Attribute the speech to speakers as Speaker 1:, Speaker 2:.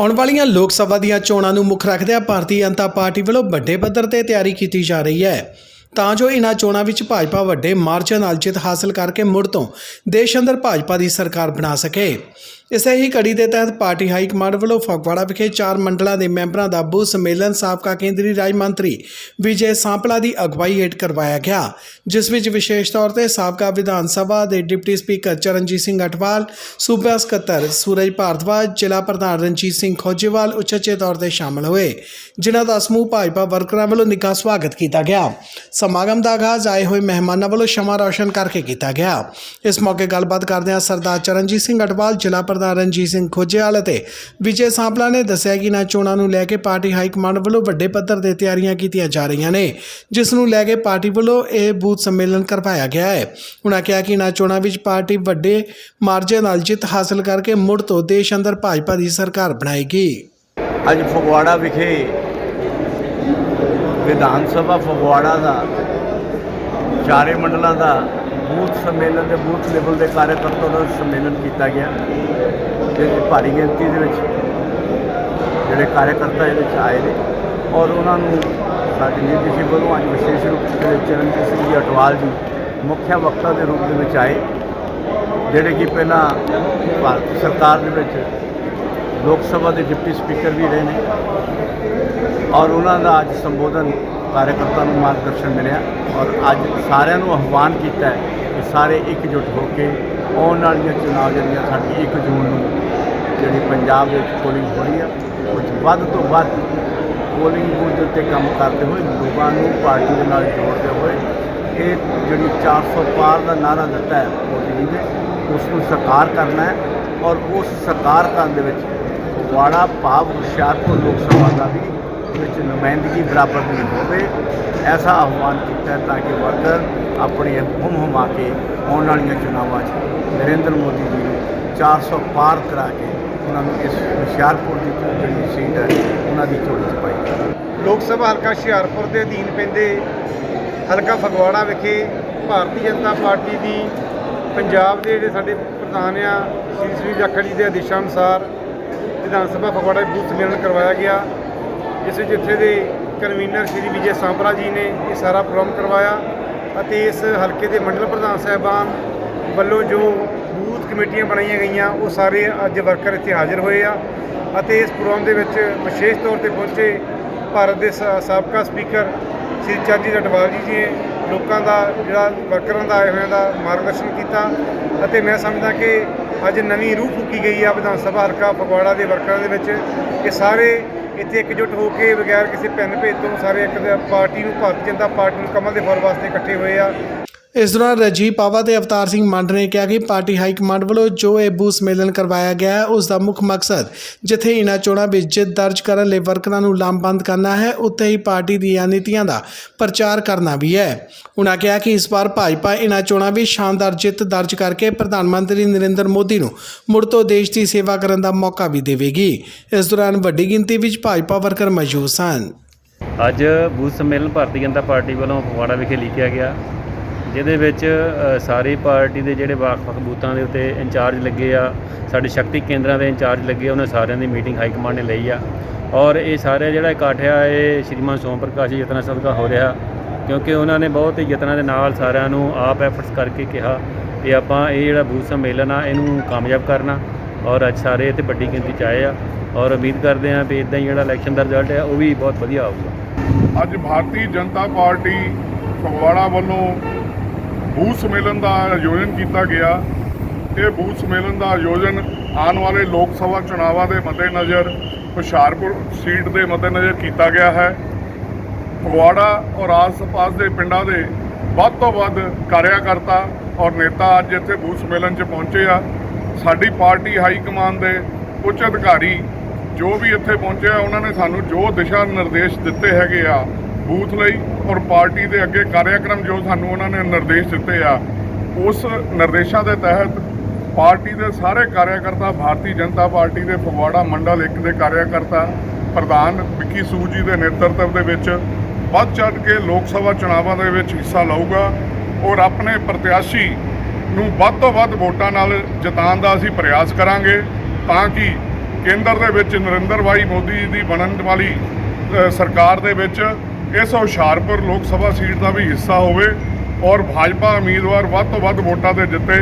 Speaker 1: ਆਉਣ ਵਾਲੀਆਂ ਲੋਕ ਸਭਾ ਦੀਆਂ ਚੋਣਾਂ ਨੂੰ ਮੁੱਖ ਰੱਖਦਿਆਂ ਭਾਰਤੀ ਜਨਤਾ ਪਾਰਟੀ ਵੱਲੋਂ ਵੱਡੇ ਪੱਧਰ ਤੇ ਤਿਆਰੀ ਕੀਤੀ ਜਾ ਰਹੀ ਹੈ। ਤਾਂ ਜੋ ਇਹਨਾਂ ਚੋਣਾਂ ਵਿੱਚ ਭਾਜਪਾ ਵੱਡੇ ਮਾਰਜਨ ਨਾਲ ਜਿੱਤ ਹਾਸਲ ਕਰਕੇ ਮੁੜ ਤੋਂ ਦੇਸ਼ ਅੰਦਰ ਭਾਜਪਾ ਦੀ ਸਰਕਾਰ ਬਣਾ ਸਕੇ। ਇਸੇ ਹੀ ਕੜੀ ਦੇ ਤਹਿਤ ਪਾਰਟੀ ਹਾਈ ਕਮਾਂਡ ਵੱਲੋਂ ਫਗਵਾੜਾ ਵਿਖੇ ਚਾਰ ਮੰਡਲਾਂ ਦੇ ਮੈਂਬਰਾਂ ਦਾ ਬੂਥ ਸੰਮੇਲਨ ਸਾਬਕਾ ਕੇਂਦਰੀ ਰਾਜ ਮੰਤਰੀ ਵਿਜੇ ਸਾਂਪਲਾ ਦੀ ਅਗਵਾਈ ਹੇਠ ਕਰਵਾਇਆ ਗਿਆ, ਜਿਸ ਵਿੱਚ ਵਿਸ਼ੇਸ਼ ਤੌਰ ਤੇ ਸਾਬਕਾ ਵਿਧਾਨ ਸਭਾ ਦੇ ਡਿਪਟੀ ਸਪੀਕਰ ਚਰਨਜੀਤ ਸਿੰਘ ਅਟਵਾਲ, ਸੂਬਾ ਸਕੱਤਰ ਸੂਰਜ ਭਾਰਦਵਾਜ, ਜ਼ਿਲ੍ਹਾ ਪ੍ਰਧਾਨ ਰਣਜੀਤ ਸਿੰਘ ਖੋਜੇਵਾਲ, ਉਚੇਚੇ ਤੌਰ ਤੇ ਸ਼ਾਮਲ ਹੋਏ, ਜਿਨ੍ਹਾਂ ਦਾ ਸਮੂਹ ਭਾਜਪਾ ਵਰਕਰਾਂ ਵੱਲੋਂ ਨਿੱਘਾ ਸਵਾਗਤ ਕੀਤਾ ਗਿਆ। ਸਮਾਗਮ ਦਾ ਆਗਾਜ਼ ਆਏ ਹੋਏ ਮਹਿਮਾਨਾਂ ਵੱਲੋਂ ਸ਼ਮਾ ਰੌਸ਼ਨ ਕਰਕੇ ਕੀਤਾ ਗਿਆ। ਇਸ ਮੌਕੇ ਗੱਲਬਾਤ ਕਰਦਿਆਂ ਸਰਦਾਰ ਚਰਨਜੀਤ ਸਿੰਘ ਅਟਵਾਲ, ਜ਼ਿਲ੍ਹਾ ਪ੍ਰਧਾਨ ਰਣਜੀਤ ਸਿੰਘ ਖੋਜੇਵਾਲ ਅਤੇ ਵਿਜੇ ਸਾਂਪਲਾ ਨੇ ਦੱਸਿਆ ਕਿ ਇਹਨਾਂ ਚੋਣਾਂ ਨੂੰ ਲੈ ਕੇ ਪਾਰਟੀ ਹਾਈ ਕਮਾਂਡ ਵੱਲੋਂ ਵੱਡੇ ਪੱਧਰ ਤੇ ਤਿਆਰੀਆਂ ਕੀਤੀਆਂ ਜਾ ਰਹੀਆਂ ਨੇ, ਜਿਸ ਨੂੰ ਲੈ ਕੇ ਪਾਰਟੀ ਵੱਲੋਂ ਇਹ ਬੂਥ ਸੰਮੇਲਨ ਕਰਵਾਇਆ ਗਿਆ ਹੈ। ਉਹਨਾਂ ਕਿਹਾ ਕਿ ਇਹਨਾਂ ਚੋਣਾਂ ਵਿੱਚ ਪਾਰਟੀ ਵੱਡੇ ਮਾਰਜਨ ਨਾਲ ਜਿੱਤ ਹਾਸਲ ਕਰਕੇ ਮੁੜ ਤੋਂ ਦੇਸ਼ ਅੰਦਰ ਭਾਜਪਾ ਦੀ ਸਰਕਾਰ ਬਣਾਏਗੀ।
Speaker 2: ਅੱਜ ਫਗਵਾੜਾ ਵਿਖੇ ਵਿਧਾਨ ਸਭਾ ਫਗਵਾੜਾ ਦਾ, ਚਾਰੇ ਮੰਡਲਾਂ ਦਾ ਬੂਥ ਸੰਮੇਲਨ ਦੇ ਬੂਥ ਲੈਵਲ ਦੇ ਕਾਰਜਕਰਤਾਵਾਂ ਦਾ ਸੰਮੇਲਨ ਕੀਤਾ ਗਿਆ। ਤੇ ਭਾਰੀ ਗਿਣਤੀ ਦੇ ਵਿੱਚ ਜਿਹੜੇ ਕਾਰਜਕਰਤਾ ਇਹਦੇ ਵਿੱਚ ਆਏ ਨੇ। ਔਰ ਉਹਨਾਂ ਨੂੰ ਸਾਡੀ ਲੀਡਰਸ਼ਿਪ ਵੱਲੋਂ ਅੱਜ ਵਿਸ਼ੇਸ਼ ਰੂਪ ਦੇ ਚਰਨਜੀਤ ਸਿੰਘ ਜੀ ਅਟਵਾਲ ਜੀ ਮੁੱਖ ਵਕਤਾ ਦੇ ਰੂਪ ਦੇ ਵਿੱਚ ਆਏ। ਜਿਹੜੇ ਕਿ ਪਹਿਲਾਂ ਭਾਰਤ ਸਰਕਾਰ ਦੇ ਵਿੱਚ ਲੋਕ ਸਭਾ ਦੇ ਡਿਪਟੀ ਸਪੀਕਰ ਵੀ ਰਹੇ ਨੇ। ਔਰ ਉਹਨਾਂ ਦਾ ਅੱਜ ਸੰਬੋਧਨ ਕਾਰਜਕਰਤਾ ਨੂੰ ਮਾਰਗਦਰਸ਼ਨ ਮਿਲਿਆ ਔਰ ਅੱਜ ਸਾਰਿਆਂ ਨੂੰ ਆਹਵਾਨ ਕੀਤਾ ਹੈ ਕਿ ਸਾਰੇ ਇਕਜੁੱਟ ਹੋ ਕੇ ਆਉਣ ਵਾਲੀਆਂ ਚੁਣਾਵ ਜਿਹੜੀਆਂ ਸਾਡੀ 1 ਜੂਨ ਨੂੰ ਜਿਹੜੀ ਪੰਜਾਬ ਦੇ ਵਿੱਚ ਪੋਲਿੰਗ ਹੋ ਰਹੀ ਆ ਉਹ 'ਚ ਵੱਧ ਤੋਂ ਵੱਧ ਪੋਲਿੰਗ ਬੂਥ ਦੇ ਉੱਤੇ ਕੰਮ ਕਰਦੇ ਹੋਏ ਲੋਕਾਂ ਨੂੰ ਪਾਰਟੀ ਦੇ ਨਾਲ ਜੋੜਦੇ ਹੋਏ ਇਹ ਜਿਹੜੀ 400 ਪਾਰ ਦਾ ਨਾਰਾ ਦਿੱਤਾ ਹੈ ਮੋਦੀ ਜੀ ਨੇ ਉਸ ਨੂੰ ਸਾਕਾਰ ਕਰਨਾ ਹੈ ਔਰ ਉਸ ਸਾਕਾਰ ਕਰਨ ਦੇ ਵਿੱਚ ਵਾੜਾ ਭਾਵ ਹੁਸ਼ਿਆਰਪੁਰ ਲੋਕ ਸਭਾ ਦਾ ਵੀ ਵਿੱਚ ਨੁਮਾਇੰਦਗੀ ਬਰਾਬਰ ਦੀ ਹੋਵੇ, ਐਸਾ ਆਹਵਾਨ ਕੀਤਾ ਤਾਂ ਕਿ ਵਰਕਰ ਆਪਣੇ ਹੁਮ ਹੁਮਾ ਕੇ ਆਉਣ ਵਾਲੀਆਂ ਚੁਣਾਵਾਂ 'ਚ ਨਰਿੰਦਰ ਮੋਦੀ ਜੀ ਨੂੰ 400 ਪਾਰ ਕਰਾ ਕੇ ਉਹਨਾਂ ਨੂੰ ਇਸ ਹੁਸ਼ਿਆਰਪੁਰ ਦੀ ਜਿਹੜੀ ਸੀਟ ਹੈ, ਉਹਨਾਂ ਦੀ ਝੋਲੀ 'ਚ ਪਾਈ
Speaker 3: ਲੋਕ ਸਭਾ ਹਲਕਾ ਹੁਸ਼ਿਆਰਪੁਰ ਦੇ ਅਧੀਨ ਪੈਂਦੇ ਹਲਕਾ ਫਗਵਾੜਾ ਵਿਖੇ ਭਾਰਤੀ ਜਨਤਾ ਪਾਰਟੀ ਦੀ ਪੰਜਾਬ ਦੇ ਜਿਹੜੇ ਸਾਡੇ ਪ੍ਰਧਾਨ ਆ, ਸ੍ਰੀ ਸ੍ਰੀ ਜਾਖੜ ਜੀ ਦੇ ਆਦੇਸ਼ਾਂ ਅਨੁਸਾਰ ਵਿਧਾਨ ਸਭਾ ਫਗਵਾੜਾ ਬੂਥ ਸੰਮੇਲਨ ਕਰਵਾਇਆ ਗਿਆ। ਇਸ ਵਿੱਚ ਇੱਥੇ ਦੇ ਕਨਵੀਨਰ ਸ੍ਰੀ ਵਿਜੇ ਸਾਂਪਲਾ ਜੀ ਨੇ ਇਹ ਸਾਰਾ ਪ੍ਰੋਗਰਾਮ ਕਰਵਾਇਆ ਅਤੇ ਇਸ ਹਲਕੇ ਦੇ ਮੰਡਲ ਪ੍ਰਧਾਨ ਸਾਹਿਬਾਨ ਵੱਲੋਂ ਜੋ ਬੂਥ ਕਮੇਟੀਆਂ ਬਣਾਈਆਂ ਗਈਆਂ, ਉਹ ਸਾਰੇ ਅੱਜ ਵਰਕਰ ਇੱਥੇ ਹਾਜ਼ਰ ਹੋਏ ਆ ਅਤੇ ਇਸ ਪ੍ਰੋਗਰਾਮ ਦੇ ਵਿੱਚ ਵਿਸ਼ੇਸ਼ ਤੌਰ ਤੇ ਪਹੁੰਚੇ ਭਾਰਤ ਦੇ ਸਾ- ਸਾਬਕਾ ਸਪੀਕਰ ਸ੍ਰੀ ਚਰਨਜੀਤ ਅਟਵਾਲ ਜੀ ਜੀ ਨੇ ਲੋਕਾਂ ਦਾ, ਜਿਹੜਾ ਵਰਕਰਾਂ ਦਾ, ਆਏ ਹੋਇਆਂ ਦਾ ਮਾਰਗਦਰਸ਼ਨ ਕੀਤਾ ਅਤੇ ਮੈਂ ਸਮਝਦਾ ਕਿ ਅੱਜ ਨਵੀਂ ਰੂਹ ਫੂਕੀ ਗਈ ਆ ਵਿਧਾਨ ਸਭਾ ਹਲਕਾ ਫਗਵਾੜਾ ਦੇ ਵਰਕਰਾਂ ਦੇ ਵਿੱਚ। ਇਹ ਸਾਰੇ ਇੱਥੇ ਇਕਜੁੱਟ ਹੋ ਕੇ ਬਗੈਰ ਕਿਸੇ ਪੈਨ ਭੇਦ ਤੋਂ ਸਾਰੇ ਇੱਕ ਪਾਰਟੀ ਨੂੰ ਭਾਰਤੀ ਜਨਤਾ ਪਾਰਟੀ ਨੂੰ ਕਮਲ ਦੇ ਫਰ ਵਾਸਤੇ ਇਕੱਠੇ ਹੋਏ ਆ।
Speaker 1: ਇਸ ਦੌਰਾਨ ਰਾਜੀਵ ਪਾਵਾ ਤੇ ਅਵਤਾਰ ਸਿੰਘ ਮੰਡ ਨੇ ਕਿਹਾ ਕਿ ਪਾਰਟੀ ਹਾਈ ਕਮਾਂਡ ਵੱਲੋਂ ਜੋ ਇਹ ਬੂ ਸੰਮੇਲਨ ਕਰਵਾਇਆ ਗਿਆ ਹੈ, ਉਸ ਦਾ ਮੁੱਖ ਮਕਸਦ ਜਿੱਥੇ ਇਨ੍ਹਾਂ ਚੋਣਾਂ ਵਿੱਚ ਜਿੱਤ ਦਰਜ ਕਰਨ ਲਈ ਵਰਕਰਾਂ ਨੂੰ ਲਾਮਬੰਦ ਕਰਨਾ ਹੈ, ਉੱਥੇ ਹੀ ਪਾਰਟੀ ਦੀਆਂ ਨੀਤੀਆਂ ਦਾ ਪ੍ਰਚਾਰ ਕਰਨਾ ਵੀ ਹੈ। ਉਨ੍ਹਾਂ ਕਿਹਾ ਕਿ ਇਸ ਵਾਰ ਭਾਜਪਾ ਇਨ੍ਹਾਂ ਚੋਣਾਂ ਵਿੱਚ ਸ਼ਾਨਦਾਰ ਜਿੱਤ ਦਰਜ ਕਰਕੇ ਪ੍ਰਧਾਨ ਮੰਤਰੀ ਨਰਿੰਦਰ ਮੋਦੀ ਨੂੰ ਮੁੜ ਤੋਂ ਦੇਸ਼ ਦੀ ਸੇਵਾ ਕਰਨ ਦਾ ਮੌਕਾ ਵੀ ਦੇਵੇਗੀ। ਇਸ ਦੌਰਾਨ ਵੱਡੀ ਗਿਣਤੀ ਵਿੱਚ ਭਾਜਪਾ ਵਰਕਰ ਮੌਜੂਦ ਸਨ।
Speaker 4: ਅੱਜ ਬੂਥ ਸੰਮੇਲਨ ਭਾਰਤੀ ਜਨਤਾ ਪਾਰਟੀ ਵੱਲੋਂ ਫਗਵਾੜਾ ਵਿਖੇ ਲਿਖਿਆ ਗਿਆ। ਜਿਹਦੇ ਵਿੱਚ ਸਾਰੀ ਪਾਰਟੀ ਦੇ ਜਿਹੜੇ ਵੱਖ-ਵੱਖ ਬੂਥਾਂ ਦੇ ਉੱਤੇ ਇੰਚਾਰਜ ਲੱਗੇ ਆ, ਸਾਡੇ ਸ਼ਕਤੀ ਕੇਂਦਰਾਂ ਦੇ ਇੰਚਾਰਜ ਲੱਗੇ ਉਹਨਾਂ ਸਾਰਿਆਂ ਦੀ ਮੀਟਿੰਗ ਹਾਈ ਕਮਾਂਡ ਨੇ ਲਈ ਆ। ਔਰ ਇਹ ਸਾਰੇ ਜਿਹੜਾ ਇਕੱਠ ਆ ਇਹ ਸ਼੍ਰੀਮਾਨ ਸੋਮ ਪ੍ਰਕਾਸ਼ ਜੀ ਯਤਨਾਂ ਸਦਕਾ ਹੋ ਰਿਹਾ, ਕਿਉਂਕਿ ਉਹਨਾਂ ਨੇ ਬਹੁਤ ਹੀ ਯਤਨਾਂ ਦੇ ਨਾਲ ਸਾਰਿਆਂ ਨੂੰ ਆਪ ਐਫਰਟਸ ਕਰਕੇ ਕਿਹਾ ਕਿ ਆਪਾਂ ਇਹ ਜਿਹੜਾ ਬੂਥ ਸੰਮੇਲਨ ਆ, ਇਹਨੂੰ ਕਾਮਯਾਬ ਕਰਨਾ। ਔਰ ਅੱਜ ਸਾਰੇ ਇੱਥੇ ਵੱਡੀ ਗਿਣਤੀ 'ਚ ਆਏ ਆ। ਔਰ ਉਮੀਦ ਕਰਦੇ ਆ ਵੀ ਇਦਾਂ ਹੀ ਜਿਹੜਾ ਇਲੈਕਸ਼ਨ ਦਾ ਰਿਜ਼ਲਟ ਆ, ਉਹ ਵੀ ਬਹੁਤ ਵਧੀਆ ਆਊਗਾ।
Speaker 5: ਅੱਜ ਭਾਰਤੀ ਜਨਤਾ ਪਾਰਟੀ ਫਗਵਾੜਾ ਵੱਲੋਂ ਬੂਥ ਸੰਮੇਲਨ ਦਾ ਆਯੋਜਨ ਕੀਤਾ ਗਿਆ। ਇਹ ਬੂਥ ਸੰਮੇਲਨ ਦਾ ਆਯੋਜਨ ਆਉਣ ਵਾਲੇ ਲੋਕ ਸਭਾ ਚੁਣਾਵਾਂ ਦੇ ਮੱਦੇਨਜ਼ਰ ਹੁਸ਼ਿਆਰਪੁਰ ਸੀਟ ਦੇ ਮੱਦੇਨਜ਼ਰ ਕੀਤਾ ਗਿਆ ਹੈ। ਫਗਵਾੜਾ ਔਰ ਆਸ-ਪਾਸ ਦੇ ਪਿੰਡਾਂ ਦੇ ਵੱਧ ਤੋਂ ਵੱਧ ਕਾਰਿਆਕਰਤਾ ਔਰ ਨੇਤਾ ਅੱਜ ਇੱਥੇ ਬੂਥ ਸੰਮੇਲਨ 'ਚ ਪਹੁੰਚੇ ਆ। ਸਾਡੀ ਪਾਰਟੀ ਹਾਈ ਕਮਾਨ ਦੇ ਉੱਚ ਅਧਿਕਾਰੀ ਜੋ ਵੀ ਇੱਥੇ ਪਹੁੰਚਿਆ ਉਹਨਾਂ ਨੇ ਸਾਨੂੰ ਜੋ ਦਿਸ਼ਾ ਨਿਰਦੇਸ਼ ਦਿੱਤੇ ਹੈਗੇ ਆ ਬੂਥ ਲਈ ਔਰ ਪਾਰਟੀ ਦੇ ਅੱਗੇ ਕਾਰਿਆਕ੍ਰਮ ਜੋ ਸਾਨੂੰ ਉਹਨਾਂ ਨੇ ਨਿਰਦੇਸ਼ ਦਿੱਤੇ ਆ, ਉਸ ਨਿਰਦੇਸ਼ਾਂ ਦੇ ਤਹਿਤ ਪਾਰਟੀ ਦੇ ਸਾਰੇ ਕਾਰਿਆਕਰਤਾ, ਭਾਰਤੀ ਜਨਤਾ ਪਾਰਟੀ ਦੇ ਫਗਵਾੜਾ ਮੰਡਲ ਇੱਕ ਦੇ ਕਾਰਿਆਕਰਤਾ ਪ੍ਰਧਾਨ ਵਿੱਕੀ ਸੂਦ ਜੀ ਦੇ ਨੇਤਰਤਵ ਦੇ ਵਿੱਚ ਵੱਧ ਚੜ੍ਹ ਕੇ ਲੋਕ ਸਭਾ ਚੁਣਾਵਾਂ ਦੇ ਵਿੱਚ ਹਿੱਸਾ ਲਊਗਾ ਔਰ ਆਪਣੇ ਪ੍ਰਤਿਆਸ਼ੀ ਨੂੰ ਵੱਧ ਤੋਂ ਵੱਧ ਵੋਟਾਂ ਨਾਲ ਜਿਤਾਉਣ ਦਾ ਅਸੀਂ ਪ੍ਰਯਾਸ ਕਰਾਂਗੇ ਤਾਂ ਕਿ ਕੇਂਦਰ ਦੇ ਵਿੱਚ ਨਰਿੰਦਰ ਭਾਈ ਮੋਦੀ ਜੀ ਦੀ ਬਣਨ ਵਾਲੀ ਸਰਕਾਰ ਦੇ ਵਿੱਚ ਇਸ ਹੁਸ਼ਿਆਰਪੁਰ ਲੋਕ ਸਭਾ ਸੀਟ ਦਾ ਵੀ ਹਿੱਸਾ ਹੋਵੇ ਔਰ ਭਾਜਪਾ ਉਮੀਦਵਾਰ ਵੱਧ ਤੋਂ ਵੱਧ ਵੋਟਾਂ ਤੇ ਜਿੱਤੇ